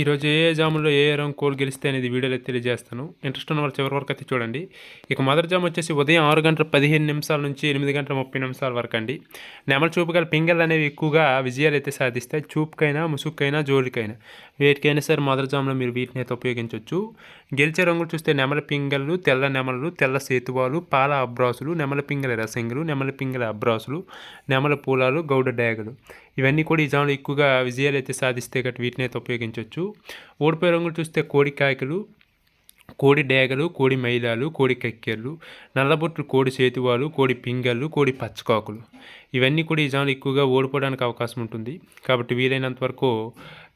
ఈరోజు ఏ ఏ ఏ ఏ రంగు కోల్ గెలిస్తే అనేది వీడియోలో తెలియజేస్తాను. ఇంట్రెస్ట్ ఉన్న వాళ్ళు చివరి వరకు అయితే చూడండి. ఇక మొదటి జాము వచ్చేసి ఉదయం ఆరు గంటల పదిహేను నిమిషాల నుంచి ఎనిమిది గంటల ముప్పై నిమిషాల వరకు అండి. నెమల చూపుగల పింగళ్ళు అనేవి ఎక్కువగా విజయాలు అయితే సాధిస్తాయి. చూపుకైనా ముసుగుకైనా జోలికైనా వేటికైనా సరే మొదటి జాములో మీరు వీటిని అయితే ఉపయోగించవచ్చు గెలిచే రంగులు చూస్తే నెమల పింగళ్ళు తెల్ల నెమలు తెల్ల సేతువాలు పాల అబ్రాసులు నెమల పింగల రసంగులు నెమల పింగల అబ్రాసులు నెమల పూలాలు గౌడ డ్యాగలు. ఇవన్నీ కూడా ఈ జాములు ఎక్కువగా విజయాలు అయితే సాధిస్తే గట్టి వీటిని అయితే ఉపయోగించవచ్చు ఓడిపోయే రంగులు చూస్తే కోడి కాయకలు కోడి డేగలు కోడి మైలాలు కోడి కక్కెర్లు నల్లబొట్లు కోడి చేతువాలు కోడి పింగళ్ళు కోడి పచ్చకాకులు. ఇవన్నీ కూడా ఈ జాములు ఎక్కువగా ఓడిపోవడానికి అవకాశం ఉంటుంది. కాబట్టి వీలైనంత వరకు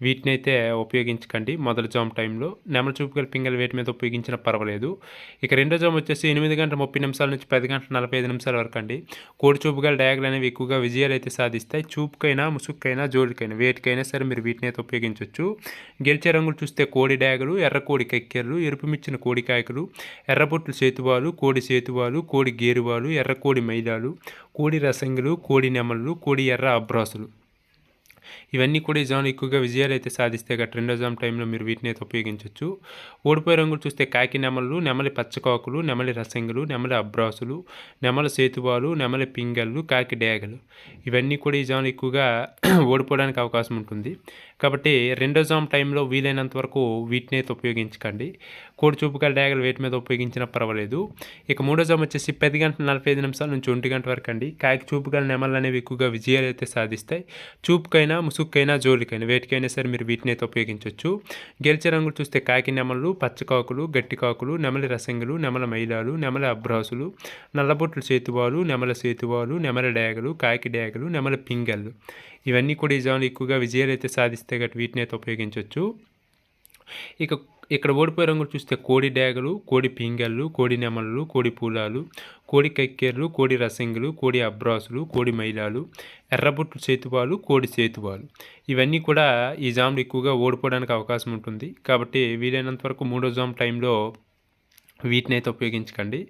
వీటిని అయితే ఉపయోగించకండి. మొదటి జామ్ టైంలో నెమల చూపుగల పింగల్ వేటి మీద ఉపయోగించినా పర్వాలేదు. ఇక రెండో జామ్ వచ్చేసి ఎనిమిది గంటల ముప్పై నిమిషాల నుంచి పది గంటల నలభై ఐదు నిమిషాల వరకు అండి. కోడి చూపుగల డయాగ్లు అనేవి ఎక్కువగా విజయాలు అయితే సాధిస్తాయి. చూపుకైనా ముసుక్కైనా జోడికైనా వేటికైనా సరే మీరు వీటిని అయితే ఉపయోగించవచ్చు గెలిచే రంగులు చూస్తే కోడి డ్యాగులు ఎర్ర కోడి కక్కెర్లు ఎరుపు మిచ్చిన కోడి కాయకులు ఎర్రబొట్లు సేతువాలు కోడి సేతువాలు కోడి గేరువాలు ఎర్ర కోడి మైదాలు కోడి రసంగులు కోడి నెమలు కోడి ఎర్ర అబ్రాసులు. ఇవన్నీ కూడా ఈ జామ్ ఎక్కువగా విజయాలు అయితే సాధిస్తే గట్ రెండో జామ్ టైంలో మీరు వీటిని అయితే ఉపయోగించవచ్చు ఓడిపోయే రంగులు చూస్తే కాకి నెమలు నెమలి పచ్చకాకులు నెమలి రసంగులు నెమలి అబ్రాసులు నెమల సేతువాలు నెమలి పింగళ్ళు కాకి డేగలు. ఇవన్నీ కూడా ఈ జామ్ ఎక్కువగా ఓడిపోవడానికి అవకాశం ఉంటుంది. కాబట్టి రెండో జామ్ టైంలో వీలైనంత వరకు వీటిని అయితే ఉపయోగించకండి. కోడి చూపుగా డ్యాగలు వేటి మీద ఉపయోగించినా పర్వాలేదు. ఇక మూడో జామ్ వచ్చేసి పది గంటల నలభై ఐదు నిమిషాల నుంచి ఒంటి గంట వరకు అండి. కాకి చూపుగల నెమలు అనేవి ఎక్కువగా విజయాలు అయితే సాధిస్తాయి. చూపుకైనా ముసుక్కైనా జోలికైనా వేటికైనా సరే మీరు వీటిని అయితే ఉపయోగించవచ్చు గెలిచే రంగులు చూస్తే కాకి నెమలు పచ్చకాకులు గట్టికాకులు నెమలి రసంగులు నెమల మైలాలు నెమల అబ్రాసులు నల్లబొట్లు చేతువాలు నెమల సేతువాలు నెమల డ్యాగలు కాకి డ్యాగలు నెమల పింగళ్ళు. ఇవన్నీ కూడా ఈ జాములు ఎక్కువగా విజయాలు అయితే సాధిస్తే గట్టి వీటిని అయితే ఉపయోగించవచ్చు ఇక ఇక్కడ ఓడిపోయే రంగులు చూస్తే కోడి డేగలు కోడి పింగళ్ళు కోడి నెమళ్ళు కోడి పూలాలు కోడి కక్కెర్లు కోడి రసంగులు కోడి అబ్రాసులు కోడి మైలాలు ఎర్రబొట్టు చేతువాలు కోడి చేతువాలు ఇవన్నీ కూడా ఈ జాములు ఎక్కువగా ఓడిపోవడానికి అవకాశం ఉంటుంది. కాబట్టి వీలైనంత వరకు మూడో జామ్ టైంలో వీటిని అయితే ఉపయోగించకండి.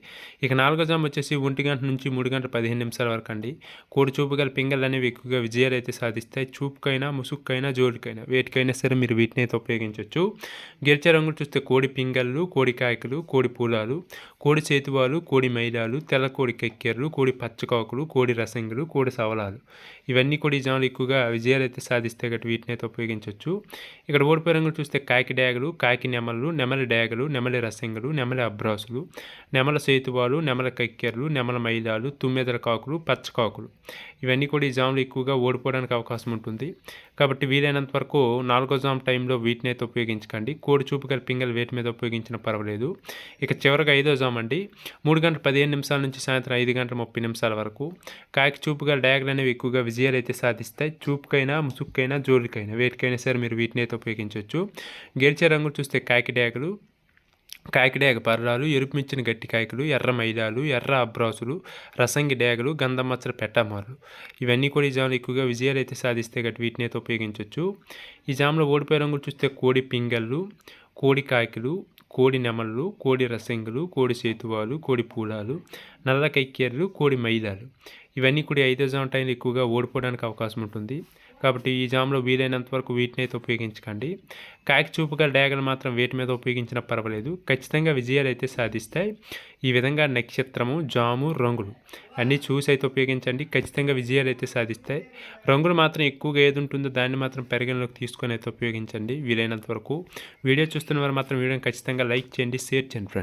ఇక నాలుగో జామ్ వచ్చేసి ఒంటి గంట నుంచి మూడు గంటల పదిహేను నిమిషాల వరకు అండి. కోడి చూపు గల పింగళ్ళు అనేవి ఎక్కువగా విజయాలు అయితే సాధిస్తాయి. చూపుకైనా ముసుక్కైనా జోలికైనా వేటికైనా సరే మీరు వీటిని అయితే ఉపయోగించవచ్చు గెరిచే రంగులు చూస్తే కోడి పింగళ్ళు కోడి కాయకులు కోడి పూలాలు కోడి చేతువాలు కోడి మైలాలు తెల్ల కోడి కెక్కెర్లు కోడి పచ్చకాకులు కోడి రసంగులు కోడి సవలాలు. ఇవన్నీ కూడా ఈ జాములు ఎక్కువగా విజయాలు అయితే సాధిస్తే గట్టి వీటిని అయితే ఉపయోగించవచ్చు ఇక్కడ ఓడిపోయే రంగులు చూస్తే కాకి డ్యాగలు కాకి నెమలు నెమలి డ్యాగులు నెమలి రసంగులు నెమలి అబ్రాసులు నెమల సేతువాలు నెమల కక్కెర్లు నెమల మైదాలు తుమ్మెదల కాకులు పచ్చకాకులు. ఇవన్నీ కూడా ఈ జామ్లు ఎక్కువగా ఓడిపోవడానికి అవకాశం ఉంటుంది. కాబట్టి వీలైనంత వరకు నాలుగో జామ్ టైంలో వీటిని అయితే ఉపయోగించకండి. కోడి చూపు గల పింగల్ వేటి మీద ఉపయోగించిన పర్వాలేదు. ఇక చివరిగా ఐదో జామ్ అండి. మూడు గంటల పదిహేను నిమిషాల నుంచి సాయంత్రం ఐదు గంటల ముప్పై నిమిషాల వరకు కాకి చూపు గల డయాగ్లు అనేవి ఎక్కువగా విజయాలు అయితే సాధిస్తాయి. చూపుకైనా ముసుక్కైనా జోలికైనా వేటికైనా సరే మీరు వీటిని అయితే ఉపయోగించవచ్చు. గెలిచే రంగులు చూస్తే కాకి డయాగులు కాకిడేగ పర్రాలు ఎరుపు మించిన గట్టి కాయకులు ఎర్ర మైదాలు ఎర్ర అబ్రాసులు రసంగి డేగలు గంధమచ్చల పెట్టమారు ఇవన్నీ కూడా ఈ జాములు ఎక్కువగా విజయాలు అయితే సాధిస్తే గట్టి వీటిని అయితే ఉపయోగించవచ్చు ఈ జాములో ఓడిపోయే రంగులు చూస్తే కోడి పింగళ్ళు కోడి కాయకులు కోడి నెమళ్ళు కోడి రసంగులు కోడి సేతువాలు కోడి పూలాలు నల్ల కైకేర్లు కోడి మైదాలు. ఇవన్నీ కూడా ఐదో జామ్ టైంలో ఎక్కువగా ఓడిపోవడానికి అవకాశం ఉంటుంది. కాబట్టి ఈ జామ్లో వీలైనంత వరకు వీటిని అయితే ఉపయోగించకండి. కాకి చూపుగా డయాగలు మాత్రం వీటి మీద ఉపయోగించినా పర్వాలేదు. ఖచ్చితంగా విజయాలు అయితే సాధిస్తాయి. ఈ విధంగా నక్షత్రము జాము రంగులు అన్నీ చూసి అయితే ఉపయోగించండి. ఖచ్చితంగా విజయాలు అయితే సాధిస్తాయి. రంగులు మాత్రం ఎక్కువగా ఏది ఉంటుందో దాన్ని మాత్రం పరిగణలోకి తీసుకొని అయితే ఉపయోగించండి. వీలైనంత వరకు వీడియో చూస్తున్న వారు మాత్రం వీడియోని ఖచ్చితంగా లైక్ చేయండి షేర్ చేయండి ఫ్రెండ్స్